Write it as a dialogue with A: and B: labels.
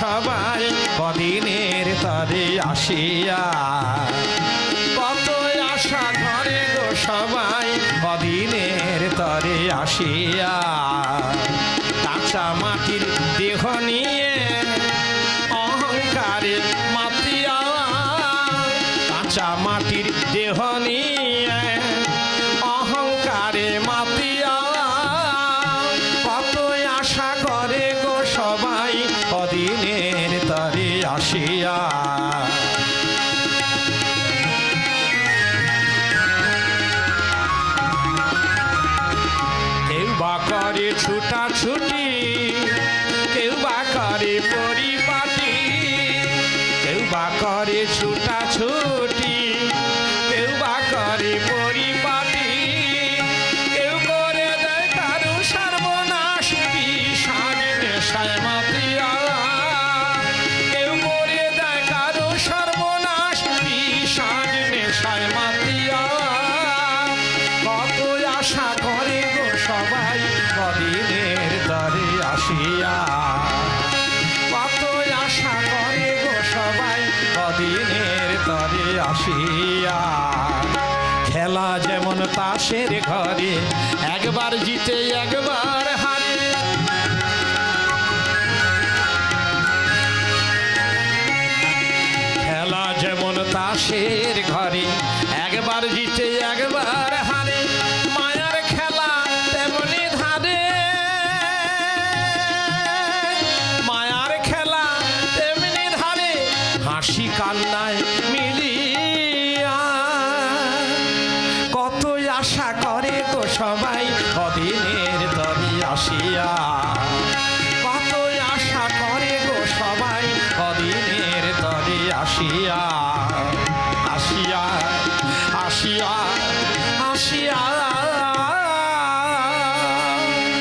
A: সবাই কদিনের তরে আসিয়া। কত আশা ঘরে গো সবাই কদিনের তরে আসিয়া। কাঁচা মাটির দেহ নিয়ে অহংকারে মাতিয়া। কাঁচা মাটির দেহ নিয়ে আসিয়া। কেউ বা করে ছুটা ছুটি কেউ বা করে পরিপাটি আসিয়া। কত আশা করে গো সবাই, কদিনের তরে আসিয়া। খেলা যেমন তাসের ঘরে, একবার জিতে একবার হারে। খেলা যেমন তাসের ঘরে কান্নায় মিলিয়া। কত আশা করে গো সবাই কদিনের তরি আসিয়া। কত আশা করে গো সবাই কদিনের তরে আসিয়া। আসিয়া আসিয়া আসিয়া।